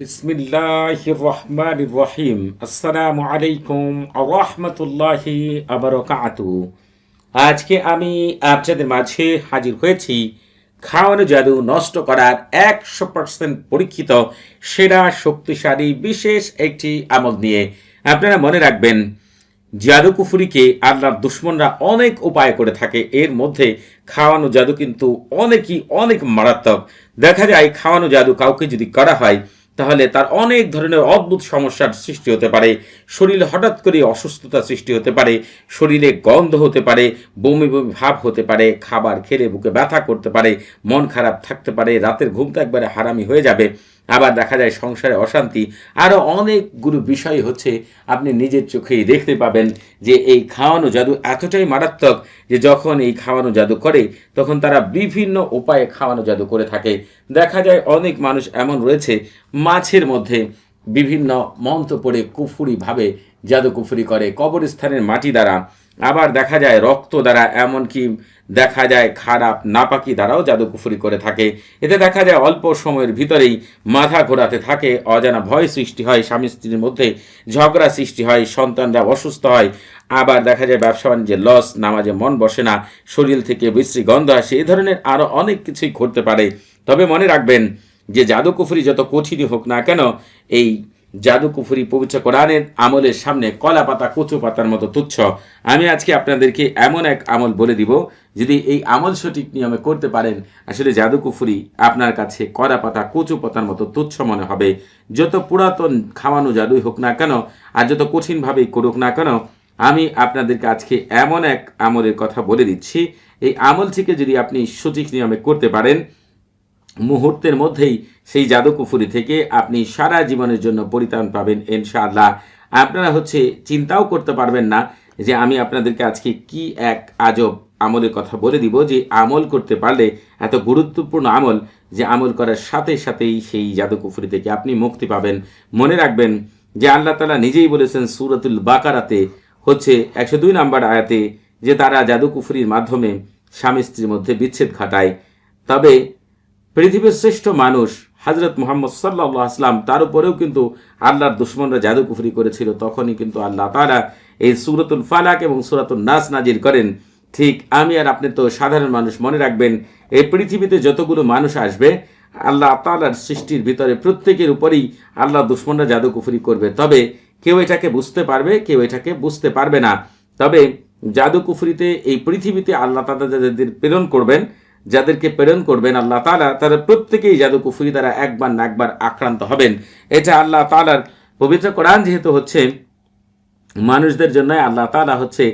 বিসমিল্লাহির রহমানির রহিম আসসালামু আলাইকুম রহমতুল্লাহি আবরকাতু আজকে আমি আপনাদের মাঝে হাজির হয়েছি। খাওয়ানো জাদু নষ্ট করার একশো পার্সেন্ট পরীক্ষিত, সেরা, শক্তিশালী, বিশেষ একটি আমল নিয়ে আপনারা মনে রাখবেন, জাদু কুফুরিকে আল্লাহর দুশ্মনরা অনেক উপায় করে থাকে। এর মধ্যে খাওয়ানো জাদু কিন্তু অনেকই অনেক মারাত্মক। দেখা যায়, খাওয়ানো জাদু কাউকে যদি করা হয় তাহলে তার অনেক ধরনের অদ্ভুত সমস্যার সৃষ্টি হতে পারে। শরীরে হঠাৎ করে অসুস্থতা সৃষ্টি হতে পারে, শরীরে গন্ধ হতে পারে, বমি বমি ভাব হতে পারে, খাবার খেলে বুকে ব্যথা করতে পারে, মন খারাপ থাকতে পারে, রাতের ঘুমটা একবারে হারামি হয়ে যাবে। আবার দেখা যায় সংসারে অশান্তি। আরও অনেকগুলো বিষয় হচ্ছে, আপনি নিজের চোখেই দেখতে পাবেন যে এই খাওয়ানো জাদু এতটাই মারাত্মক যে যখন এই খাওয়ানো জাদু করে, তখন তারা বিভিন্ন উপায়ে খাওয়ানো জাদু করে থাকে। দেখা যায় অনেক মানুষ এমন রয়েছে, মাছের মধ্যে বিভিন্ন মন্ত্র পড়ে কুফুরিভাবে জাদু কুফুরি করে, কবরস্থানের মাটি দ্বারা। আবার দেখা যায় রক্ত দ্বারা, এমনকি দেখা যায় খারাপ নাপাকি দ্বারাও জাদুকুফুরি করে থাকে। এতে দেখা যায় অল্প সময়ের ভিতরেই মাথা ঘোরাতে থাকে, অজানা ভয় সৃষ্টি হয়, স্বামী স্ত্রীর মধ্যে ঝগড়া সৃষ্টি হয়, সন্তানরা অসুস্থ হয়। আবার দেখা যায় ব্যবসা বাণিজ্যে লস, নামাজে মন বসে না, শরীর থেকে বিশ্রী গন্ধ আসে, এ ধরনের আরও অনেক কিছুই ঘটতে পারে। তবে মনে রাখবেন যে জাদুকুফুরি যত কঠিনই হোক না কেন, এই জাদু কুফুরি পবিত্র কোরআনের আমলের সামনে কলা পাতা, কচু পাতার মতো তুচ্ছ। আমি আজকে আপনাদেরকে এমন এক আমল বলে দিব, যদি এই আমল সঠিক নিয়মে করতে পারেন, আসলে জাদু কুফুরি আপনার কাছে কলা পাতা, কচু পাতার মতো তুচ্ছ মনে হবে। যত পুরাতন খাওয়ানো জাদুই হোক না কেন, আর যত কঠিনভাবেই করুক না কেন, আমি আপনাদেরকে আজকে এমন এক আমলের কথা বলে দিচ্ছি। এই আমল থেকে যদি আপনি সঠিক নিয়মে করতে পারেন মুহূর্তের মধ্যেই সেই জাদুকুফুরি থেকে আপনি সারা জীবনের জন্য পরিত্রাণ পাবেন ইনশাআল্লাহ। আপনারা হচ্ছে চিন্তাও করতে পারবেন না যে আমি আপনাদেরকে আজকে কি এক আজব আমলের কথা বলে দিব যে আমল করতে পারলে এত গুরুত্বপূর্ণ আমল যে আমল করার সাথে সাথেই সেই জাদুকুফুরি থেকে আপনি মুক্তি পাবেন। মনে রাখবেন যে আল্লাহ তালা নিজেই বলেছেন সুরতুল বাকারাতে হচ্ছে একশো দুই নম্বর আয়াতে যে তারা জাদুকুফুরির মাধ্যমে স্বামী স্ত্রীর মধ্যে বিচ্ছেদ ঘটায়। তবে পৃথিবীর শ্রেষ্ঠ মানুষ হজরত মোহাম্মদ সাল্লাহ আসলাম তার উপরেও কিন্তু আল্লাহর দুশ্মনরা জাদুকুফরি করেছিল। তখনই কিন্তু আল্লাহ তারা এই সুরতুল ফালাক এবং সুরাতুল নাস নাজির করেন। ঠিক আমি আর আপনি তো সাধারণ মানুষ, মনে রাখবেন, এই পৃথিবীতে যতগুলো মানুষ আসবে, আল্লাহ তালার সৃষ্টির ভিতরে প্রত্যেকের উপরেই আল্লাহ দুশ্মনরা জাদুকুফরি করবে। তবে কেউ এটাকে বুঝতে পারবে, কেউ এটাকে বুঝতে পারবে না। তবে জাদুকুফরিতে এই পৃথিবীতে আল্লাহ তালা যাদের প্রেরণ করবেন যাদেরকে প্রেরণ করবেন আল্লাহ তালা তারা প্রত্যেকেই জাদু কুফুরি দ্বারা একবার না একবার আক্রান্ত হবেন। এটা আল্লাহ তালার পবিত্র কোরআন যেহেতু হচ্ছে, মানুষদের জন্য আল্লাহ তালা হচ্ছে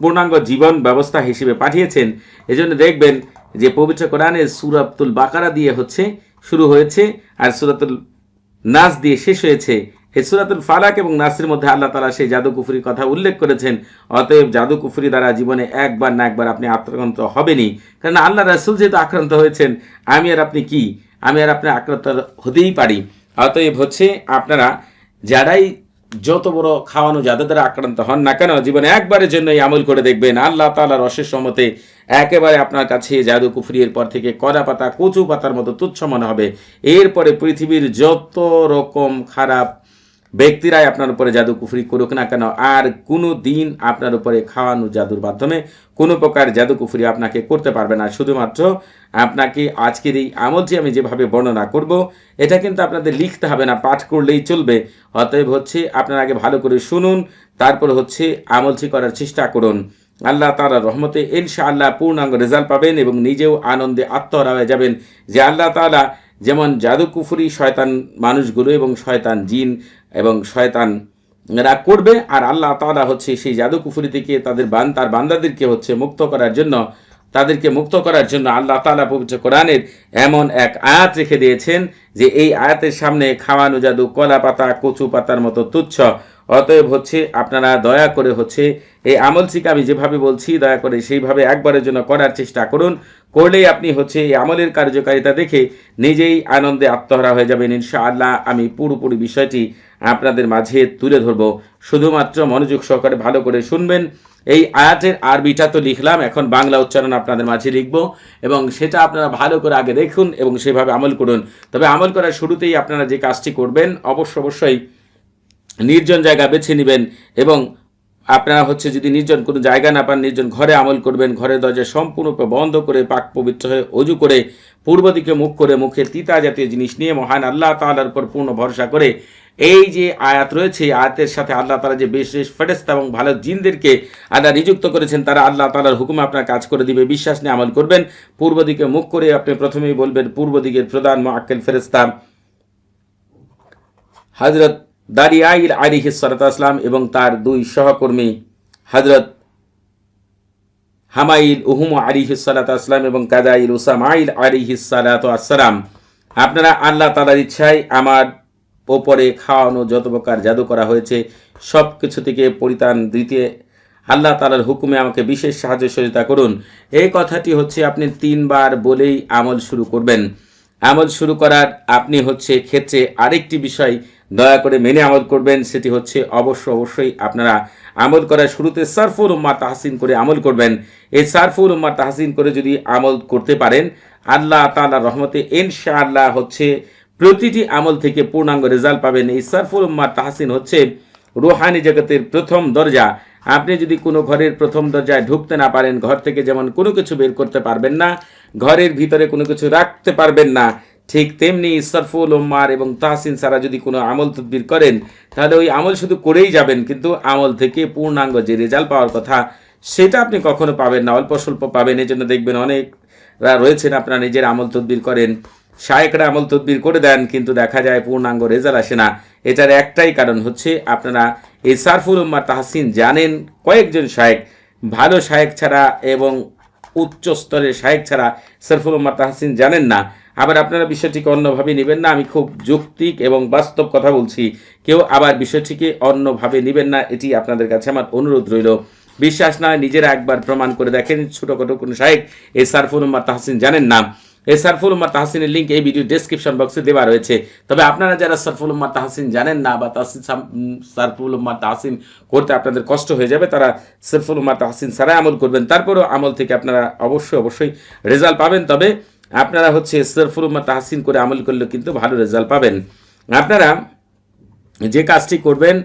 পূর্ণাঙ্গ জীবন ব্যবস্থা হিসেবে পাঠিয়েছেন। এজন্য দেখবেন যে পবিত্র কোরআনের সুরাতুল বাকারা দিয়ে হচ্ছে, শুরু হয়েছে, আর সুরাতুল নাচ দিয়ে শেষ হয়েছে। এই সুরাতুল ফালাক এবং নাসির মধ্যে আল্লাহ তালা সেই জাদু কুফুরির কথা উল্লেখ করেছেন। অতএব জাদু কুফুরি দ্বারা জীবনে একবার না একবার আপনি আক্রান্ত হবেনি কারণ আল্লাহ রাসুল যেহেতু আক্রান্ত হয়েছেন, আমি আর আপনি কি? আমি আর আপনি আক্রান্ত হতেই পারি। অতএব হচ্ছে আপনারা যারাই যত বড় খাওয়ানো যাদের দ্বারা আক্রান্ত হন না কেন, জীবনে একবারের জন্য এই আমল করে দেখবেন। আল্লাহ তালার অশেষ মতে একেবারে আপনার কাছে জাদু কুফরির পর থেকে কড়া পাতা, কচু পাতার মতো তুচ্ছ মনে হবে। এরপরে পৃথিবীর যত রকম খারাপ ব্যক্তিরাই আপনার উপরে জাদু কুফরি করুক না কেন, আর কোনো দিন আপনার উপরে খাওয়ানো জাদুর মাধ্যমে কোনো প্রকার জাদু কুফরি আপনাকে করতে পারবে না। শুধুমাত্র আপনাকে আজকের এই আমলটি আমি যেভাবে বর্ণনা করব, এটা কিন্তু আপনাদের লিখতে হবে না, পাঠ করলেই চলবে। অতএব হচ্ছে আপনারা আগে ভালো করে শুনুন, তারপর হচ্ছে আমলটি করার চেষ্টা করুন। আল্লাহ তালা রহমতে ইনশা আল্লাহ পূর্ণাঙ্গ রেজাল্ট পাবেন এবং নিজেও আনন্দে আত্মহারা হয়ে যাবেন। যে আল্লাহ তালা যেমন কুফুরি, শয়তান মানুষগুলো এবং শয়তান, জিন এবং শয়তান রাগ করবে। আর আল্লাহ তালা হচ্ছে সেই কুফুরি থেকে তাদের বান, তার বান্দাদেরকে হচ্ছে মুক্ত করার জন্য, তাদেরকে মুক্ত করার জন্য আল্লাহ তালা পবিত্র কোরআনের এমন এক আয়াত রেখে দিয়েছেন যে, এই আয়াতের সামনে খাওয়ানো জাদু কলা পাতা কচু পাতার মতো তুচ্ছ অতএব হচ্ছে আপনারা দয়া করে হচ্ছে এই আমল আমলটিকে আমি যেভাবে বলছি, দয়া করে সেইভাবে একবারের জন্য করার চেষ্টা করুন। করলেই আপনি হচ্ছে এই আমলের কার্যকারিতা দেখে নিজেই আনন্দে আত্মহারা হয়ে যাবেন। ইনশা আল্লাহ আমি পুরোপুরি বিষয়টি আপনাদের মাঝে তুলে ধরব। শুধুমাত্র মনোযোগ সহকারে ভালো করে শুনবেন। এই আয়াতের আরবিটা তো লিখলাম, এখন বাংলা উচ্চারণ আপনাদের মাঝে লিখব এবং সেটা আপনারা ভালো করে আগে দেখুন এবং সেভাবে আমল করুন। তবে আমল করার শুরুতেই আপনারা যে কাজটি করবেন, অবশ্য অবশ্যই নির্জন জায়গা বেছে নেবেন এবং আপনারা হচ্ছে যদি নির্জন কোনো জায়গা না পান, নির্জন ঘরে আমল করবেন, ঘরের দরজা সম্পূর্ণরূপে বন্ধ করে, পাক পবিত্র হয়ে অজু করে, পূর্ব দিকে মুখ করে মুখে তিতা জাতীয় জিনিস নিয়ে মহান আল্লাহ তালার উপর পূর্ণ ভরসা করে, এই যে আয়াত রয়েছে আয়াতের সাথে আল্লাহ তালা যে বিশেষ ফেরেস্তা এবং ভালো জিনদেরকে আল্লাহ নিযুক্ত করেছেন, তারা আল্লাহ তালার হুকুমে আপনার কাজ করে দিবে, বিশ্বাস নিয়ে আমল করবেন। পূর্ব দিকে মুখ করে আপনি প্রথমেই বলবেন, পূর্ব দিকের প্রধান মোয়াক্কেল ফেরেস্তা হজরত দারিয়াইল আলিহি সালাতাম এবং তার দুই সহকর্মী হজরত হামাইল উহুম আলিহি সালাতাম এবং কাদাইল উসামাইল আলিহি সালাতাম আপনারা আল্লাহ তালার ইচ্ছায় আমার ওপরে খাওয়ানো যত প্রকার জাদু করা হয়েছে সব কিছু থেকে পরিত্রাণ দিতে আল্লাহ তালার হুকুমে আমাকে বিশেষ সাহায্য সহযোগিতা করুন। এই কথাটি হচ্ছে আপনি তিনবার বলেই আমল শুরু করবেন। আমল শুরু করার আপনি হচ্ছে ক্ষেত্রে আরেকটি বিষয় দয়া করে মেনে আমল করবেন, সেটি হচ্ছে অবশ্য অবশ্যই আপনারা আমল করার শুরুতে সারফুল উম্মা তাহসিন করে আমল করবেন। এই সারফুল উম্মা তাহসিন করে যদি আমল করতে পারেন, আল্লাহ তাআলা রহমতে ইনশাআল্লাহ হচ্ছে প্রতিটি আমল থেকে পূর্ণাঙ্গ রেজাল্ট পাবেন। এই সারফুল উম্মা তাহসিন হচ্ছে রুহানি জগতের প্রথম দরজা। আপনি যদি কোনো ঘরের প্রথম দরজায় ঢুকতে না পারেন, ঘর থেকে যেমন কোনো কিছু বের করতে পারবেন না, ঘরের ভিতরে কোনো কিছু রাখতে পারবেন না ঠিক তেমনি সরফুল উম্মার এবং তাহসিন সারা যদি কোনো আমল তদবির করেন, তাহলে ওই আমল শুধু করেই যাবেন, কিন্তু আমল থেকে পূর্ণাঙ্গ যে রেজাল্ট পাওয়ার কথা, সেটা আপনি কখনো পাবেন না, অল্প স্বল্প পাবেন। এই জন্য দেখবেন অনেকরা রয়েছেন, আপনারা নিজের আমল তদবির করেন, শায়েকরা আমল তদবির করে দেন, কিন্তু দেখা যায় পূর্ণাঙ্গ রেজাল্ট আসে না। এটার একটাই কারণ হচ্ছে, আপনারা এই সারফুল উম্মা তাহসিন জানেন, কয়েকজন শায়েক, ভালো শায়েক ছাড়া এবং উচ্চ স্তরের শায়েক ছাড়া সারফুল উম্মা তাহসিন জানেন না। আবার আপনারা বিষয়টিকে অন্যভাবে নেবেন না। আমি খুব যৌক্তিক এবং বাস্তব কথা বলছি। কেউ আবার বিষয়টিকে অন্যভাবে নেবেন না। এটি আপনাদের কাছে আমার অনুরোধ রইল। বিশ্বাস না নিজেরা একবার প্রমাণ করে দেখেন। ছোটোখাটো কোনো সাহেব এই সারফুল উম্মা তাহসিন জানেন না। এই সারফুল উম্মা তাহসিনের লিঙ্ক এই ভিডিও ডেসক্রিপশন বক্সে দেওয়া রয়েছে। তবে আপনারা যারা সারফুল উম্মা তাহসিন জানেন না বা তাহসিন সারফুল উম্মা তাহসিন করতে আপনাদের কষ্ট হয়ে যাবে, তারা সারফুল উম্মা তাহসিন সারাই আমল করবেন। তারপরেও আমল থেকে আপনারা অবশ্যই অবশ্যই রেজাল্ট পাবেন। তবে আপনারা হচ্ছে সারফুল উম্মা তাহসিন করে আমল করলে কিন্তু ভালো রেজাল্ট পাবেন। আপনারা যে কাজটি করবেন,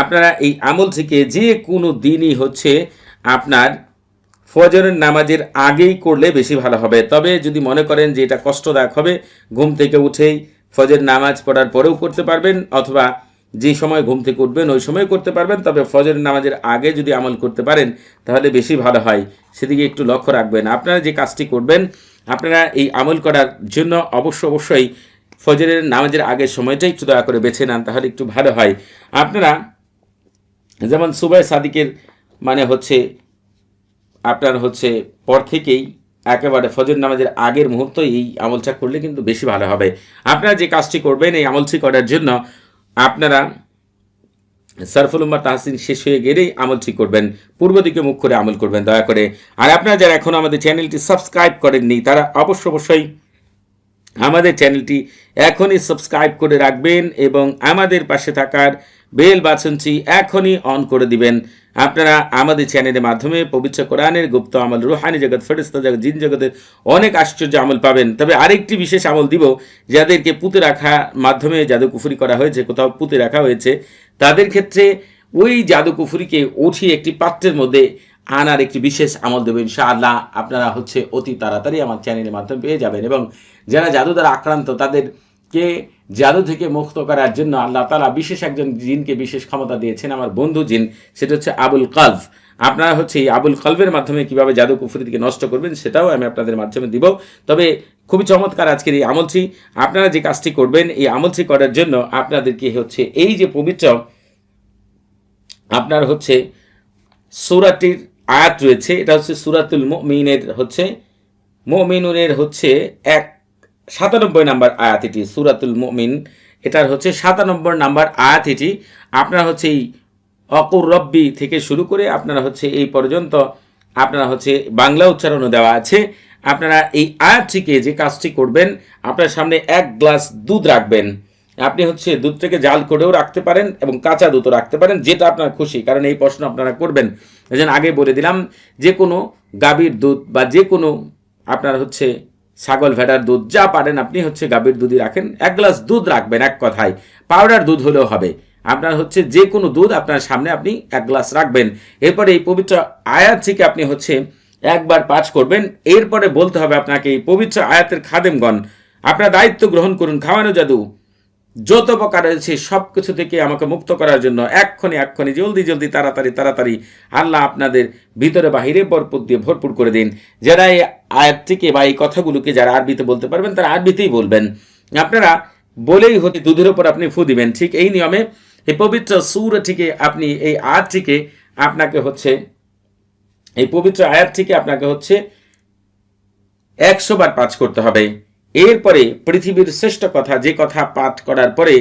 আপনারা এই আমল থেকে যে কোনো দিনই হচ্ছে আপনার ফজরের নামাজের আগেই করলে বেশি ভালো হবে। তবে যদি মনে করেন যে এটা কষ্টদায়ক হবে, ঘুম থেকে উঠেই ফজর নামাজ পড়ার পরেও করতে পারবেন অথবা যে সময় ঘুম থেকে উঠবেন ওই সময় করতে পারবেন, তবে ফজর নামাজের আগে যদি আমল করতে পারেন তাহলে বেশি ভালো হয়। সেদিকে একটু লক্ষ্য রাখবেন। আপনারা যে কাজটি করবেন আপনারা এই আমল করার জন্য অবশ্য অবশ্যই ফজরের নামাজের আগের সময়টাই একটু দয়া করে বেছে নেন, তাহলে একটু ভালো হয়। আপনারা যেমন সুবাই সাদিকের মানে হচ্ছে আপনার হচ্ছে পর থেকেই একেবারে ফজর নামাজের আগের মুহূর্ত এই আমলটা করলে কিন্তু বেশি ভালো হবে। আপনারা যে কাজটি করবেন এই আমলটি করার জন্য আপনারা সারফুল উম্মা তাহসিন শেষ হয়ে গেলেই আমল ঠিক করবেন। পূর্ব দিকে মুখ করে আমল করবেন, দয়া করে। আর আপনারা যারা এখনও আমাদের চ্যানেলটি সাবস্ক্রাইব করেননি, তারা অবশ্য অবশ্যই আমাদের চ্যানেলটি এখনই সাবস্ক্রাইব করে রাখবেন এবং আমাদের পাশে থাকার বেল বাটনটি এখনই অন করে দিবেন। আপনারা আমাদের চ্যানেলের মাধ্যমে পবিত্র কোরআনের গুপ্ত আমল, রুহানি জগৎ ফেরিস্তা জগৎ, জিন জগতের অনেক আশ্চর্য আমল পাবেন। তবে আরেকটি বিশেষ আমল দিব, যাদেরকে পুঁতে রাখা মাধ্যমে জাদু কুফুরি করা হয়েছে, কোথাও পুঁতে রাখা হয়েছে তাদের ক্ষেত্রে ওই জাদুকুফুরিকে উঠিয়ে একটি পাত্রের মধ্যে আনার একটি বিশেষ আমল দেবেন ইনশাআল্লাহ। আপনারা হচ্ছে অতি তাড়াতাড়ি আমার চ্যানেলের মাধ্যমে পেয়ে যাবেন এবং যারা জাদু দ্বারা আক্রান্ত, তাদেরকে জাদু থেকে মুক্ত করার জন্য আল্লাহ তালা বিশেষ একজন জিনকে বিশেষ ক্ষমতা দিয়েছেন। আমার বন্ধু জিন, সেটা হচ্ছে আবুল কালভ আপনারা হচ্ছে এই আবুল কলবের মাধ্যমে কীভাবে জাদু কুফুরি থেকে নষ্ট করবেন, সেটাও আমি আপনাদের মাধ্যমে দিব। তবে খুবই চমৎকার আজকের এই আমলটি। আপনারা যে কাজটি করবেন, এই আমলটি করার জন্য আপনাদেরকে হচ্ছে এই যে পবিত্র আপনার হচ্ছে সুরাটির আয়াত রয়েছে, এটা হচ্ছে সুরাতুল মিনের হচ্ছে, মমিনুনের হচ্ছে এক সাতানব্বই নাম্বার আয়াত এটি, সুরাতুল মমিন। এটার হচ্ছে সাতানব্বই নাম্বার আয়াত এটি। আপনারা হচ্ছে এই অকুর রব্বি থেকে শুরু করে আপনারা হচ্ছে এই পর্যন্ত আপনারা হচ্ছে বাংলা উচ্চারণও দেওয়া আছে। আপনারা এই আয়াতটিকে যে কাজটি করবেন, আপনার সামনে এক গ্লাস দুধ রাখবেন। আপনি হচ্ছে দুধটাকে জাল করেও রাখতে পারেন এবং কাঁচা দুধও রাখতে পারেন, যেটা আপনার খুশি। কারণ এই প্রশ্ন আপনারা করবেন। জন্য আগে বলে দিলাম, যে কোনো গাভীর দুধ বা যে কোনো আপনার হচ্ছে ছাগল, ভেড়ার দুধ, যা পারেন আপনি হচ্ছে গাভীর দুধই রাখেন। এক গ্লাস দুধ রাখবেন এক কথায়। পাউডার দুধ হলেও হবে। আপনার হচ্ছে যে কোনো দুধ আপনার সামনে আপনি এক গ্লাস রাখবেন। এরপরে এই পবিত্র আয়াত থেকে আপনি হচ্ছে একবার পাঠ করবেন। এরপরে বলতে হবে আপনাকে এই পবিত্র আয়াতের খাদেমগণ, আপনার দায়িত্ব গ্রহণ করুন, খাওয়ানো জাদু। যত প্রকার রয়েছে সব কিছু থেকে আমাকে মুক্ত করার জন্য এক্ষণে এক্ষণে, জলদি জলদি, তাড়াতাড়ি তাড়াতাড়ি আল্লাহ আপনাদের ভিতরে বাহিরে ভরপুর দিয়ে ভরপুর করে দিন। যারা এই আয়াতটিকে বা এই কথাগুলোকে যারা আরবিতে বলতে পারবেন, তারা আরবিতেই বলবেন। আপনারা বলেই হতে দুধের ওপর আপনি ফু দিবেন। ঠিক এই নিয়মে এই পবিত্র সুরটিকে আপনি, এই আয়াতটিকে আপনাকে হচ্ছে, এই পবিত্র আয়াতটিকে আপনাকে হচ্ছে একশো বার পাঠ করতে হবে। এরপরে পৃথিবীর শ্রেষ্ঠ কথা, যে কথা পাঠ করার পরে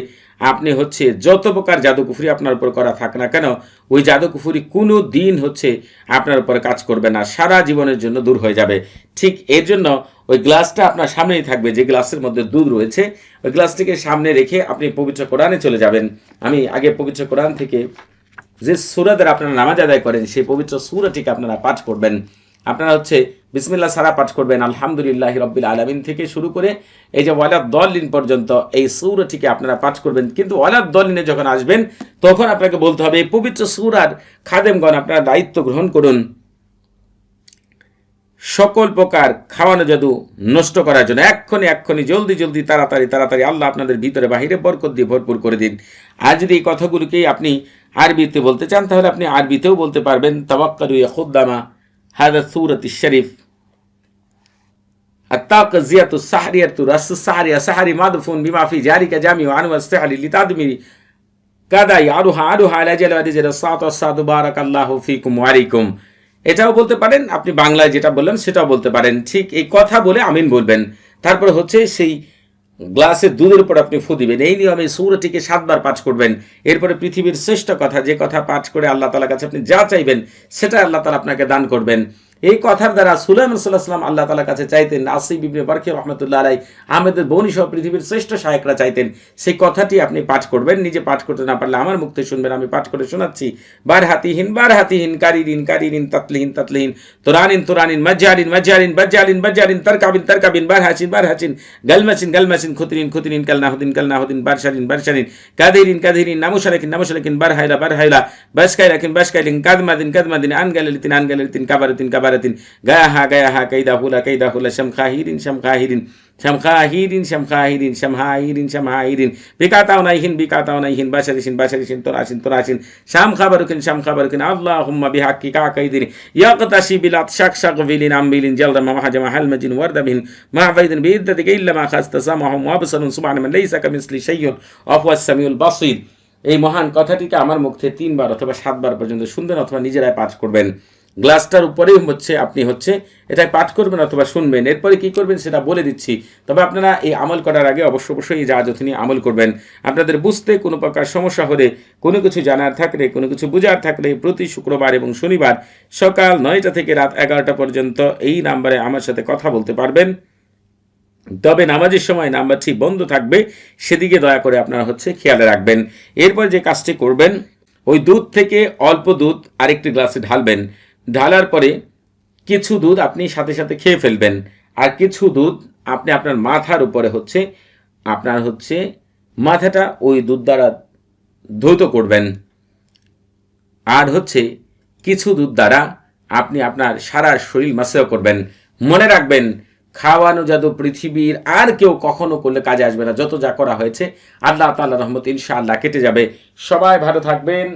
আপনি হচ্ছে যত প্রকার জাদুকুফুরি আপনার উপর করা থাক না কেন, ওই জাদুকুফুরি কোনো দিন হচ্ছে আপনার উপরে কাজ করবে না, সারা জীবনের জন্য দূর হয়ে যাবে। ঠিক এর জন্য ওই গ্লাসটা আপনার সামনেই থাকবে, যে গ্লাসের মধ্যে দুধ রয়েছে, ওই গ্লাসটিকে সামনে রেখে আপনি পবিত্র কোরআনে চলে যাবেন। আমি আগে পবিত্র কোরআন থেকে যে সুরাদের আপনারা নামাজ আদায় করেন, সেই পবিত্র সুরাটিকে আপনারা পাঠ করবেন। আপনারা হচ্ছে বিসমিল্লাহ সারা পাঠ করবেন। আলহামদুলিল্লাহ রব্বিল আলমিন থেকে শুরু করে এই যে ওয়ালাদ দলিন পর্যন্ত এই সুরটিকে আপনারা পাঠ করবেন। কিন্তু ওয়ালাদ দলিনে যখন আসবেন, তখন আপনাকে বলতে হবে, এই পবিত্র সুরার খাদেমগণ আপনারা দায়িত্ব গ্রহণ করুন। সকল প্রকার খাওয়ানো জাদু নষ্ট করার জন্য এক্ষণে এক্ষণে জলদি জলদি, তাড়াতাড়ি তাড়াতাড়ি আল্লাহ আপনাদের ভিতরে বাহিরে বরকত দিয়ে ভরপুর করে দিন। আর যদি এই কথাগুলোকেই আপনি আরবিতে বলতে চান, তাহলে আপনি আরবিতেও বলতে পারবেন তাবাক্কালু খুদ্দামা। হাদা সুরত শরীফ الطاقزية السحرية رأس السحرية سحري مادفون بما في جارك جامع عنو السحر لتدمري কাদা আরুহা আরুহা আলাজাল আদিজের সাত সাদ বারাক আল্লাহ ফিকুম ওয়ারিকুম এটাও বলতে পারেন আপনি বাংলায় যেটা বললেন সেটাও বলতে পারেন ঠিক এই কথা বলে আমিন বলবেন তারপরে হচ্ছে সেই গ্লাসের দুধের উপর আপনি ফু দিবেন। এই নিয়মে সুরটিকে সাতবার পাঠ করবেন। এরপরে পৃথিবীর শ্রেষ্ঠ কথা, যে কথা পাঠ করে আল্লাহ তালার কাছে আপনি যা চাইবেন সেটা আল্লাহ তালা আপনাকে দান করবেন। কথার দ্বারা সুলাইমান সাল্লাহ সাল্লাম আল্লাহ তালার কাছে চাইতেন, আসিফ ইবনে বারকি রহমতুল্লাহ আলাই আহমেদের বৌনি সহ পৃথিবীর শ্রেষ্ঠ সাহেকরা চাইতেন, সেই কথাটি আপনি পাঠ করবেন, নিজে পাঠ করতে না পারলে আমার মুক্তি শুনবেন, আমি পাঠ করে শোনাচ্ছি। বার হাতিহীন বার হাতিহীন কারিরিন কারিরিন, তাতলিহীন তাতলিহীন, তোরানিন তোরানিন, মজ্জারিন মজ্জারিন, বজ্জারিন বজ্জারিন, তরকাবিন তরকাবিন বার হাসিন বার হাসিন গলমাসিন গলমাসিন, খুতরিন খুতরিন কাল নাহুদিন কাল নাহুদিন বারশারিন বারশারিন, কাদিরিন কাদিরিন নামুশারাকিন নামুশারাকিন বার হাইলা বার হাইলা বাসকাইরাকিন বাসকাইলিন, কাদমাদিন কাদমাদিন আনগালিতিন আনগালিতিন কাবারাতিন। কাবারাতিন গায়াহা গায়াহা কাইদা হুলা কাইদা হুলা শামখাহিরিন শামখাহিরিন শামখাহিরিন শামখাহিরিন শামহাহিরিন শামহাহিরিন বিকাতাও নাইহিন বিকাতাও নাইহিন, বাশারিসিন বাশারিসিন, তোরাসিন তোরাসিন। শাম খাবারুকিন শাম খাবারুকিন। আল্লাহুম্মা বিহাক্কি কাকাইদিন। ইয়াকতাশি বিলাত শাক শাক বিলিন আমবিলিন জালদামা মাহাজামা হালমাজিন ওয়ারদাবিন। মাহবাইদিন বিইদ্দাতিক ইল্লা মা খাস্তা সামাহুম ওয়াবসারুন সুবহান মান লাইসা কামিসলি শাইউন। ওয়া সামিউল বাসীর। এই মহান কথাটিকে আমার মুখ থেকে তিনবার অথবা সাতবার পর্যন্ত শুনবেন অথবা নিজেরাই পাঠ করবেন। গ্লাসটার উপরেই হচ্ছে, আপনি হচ্ছে এটাই পাঠ করবেন অথবা শুনবেন। এরপরে কি করবেন সেটা বলে দিচ্ছি। তবে আপনারা এই আমল করার আগে অবশ্য অবশ্যই এই জাহাজ নিয়ে আমল করবেন। আপনাদের বুঝতে কোনো প্রকার সমস্যা হলে, কোনো কিছু জানার থাকলে, কোনো কিছু বোঝার থাকলে প্রতি শুক্রবার এবং শনিবার সকাল নয়টা থেকে রাত এগারোটা পর্যন্ত এই নাম্বারে আমার সাথে কথা বলতে পারবেন। তবে নামাজের সময় নাম্বারটি বন্ধ থাকবে, সেদিকে দয়া করে আপনারা হচ্ছে খেয়ালে রাখবেন। এরপর যে কাজটি করবেন, ওই দুধ থেকে অল্প দুধ আরেকটি গ্লাসে ঢালবেন। ঢালার পরে কিছু দুধ আপনি সাথে সাথে খেয়ে ফেলবেন। আর কিছু দুধ আপনি আপনার মাথার উপরে হচ্ছে, আপনার হচ্ছে মাথাটা ওই দুধ দ্বারা ধৌত করবেন। আর হচ্ছে কিছু দুধ দ্বারা আপনি আপনার সারা শরীর মাসেও করবেন। মনে রাখবেন, খাওয়ানো জাদু পৃথিবীর আর কেউ কখনো করলে কাজে আসবে না। যত যা করা হয়েছে, আল্লাহ তাল্লাহ রহমত ইনশাআল্লাহ কেটে যাবে। সবাই ভালো থাকবেন।